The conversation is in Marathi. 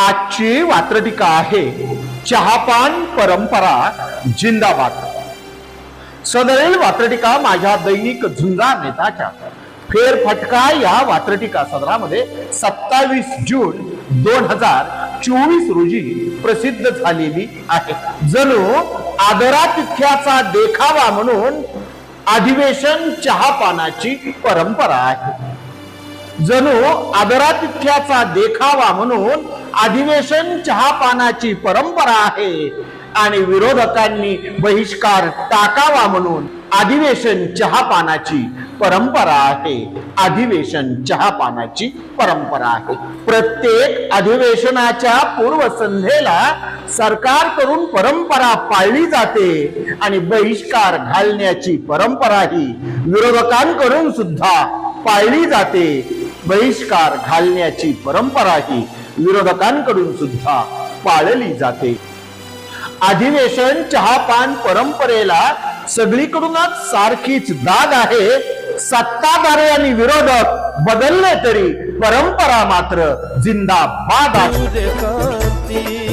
आजची वात्रटिका आहे चहापान परंपरा जिंदाबाद. सदरील वात्रटिका माझ्या दैनिक झुंजार नेताच्या. फेरफटका या वात्रटिका सदरामध्ये सत्तावीस जून दोन हजार चोवीस रोजी प्रसिद्ध झालेली आहे. जणू आदरातिथ्याचा देखावा म्हणून अधिवेशन चहापानाची परंपरा आहे. जणू आदरातिथ्याचा देखावा म्हणून अधिवेशन चहापानाची परंपरा आहे. आणि विरोधकांनी बहिष्कार टाकावा म्हणून अधिवेशन चहापानाची परंपरा आहे. अधिवेशन चहापानाची परंपरा आहे. प्रत्येक अधिवेशनाच्या पूर्वसंध्येला सरकारकडून परंपरा पाळली जाते आणि बहिष्कार घालण्याची परंपरा ही विरोधकांकडून सुद्धा पाळली जाते. बहिष्कार घालण्याची परंपरा ही विरोधकांकडून सुद्धा पाळली जाते. अधिवेशन चहापान परंपरेला सगळीकडूनच सारखीच दाद आहे. सत्ताधारी आणि विरोधक बदलले तरी परंपरा मात्र जिंदाबाद आहे.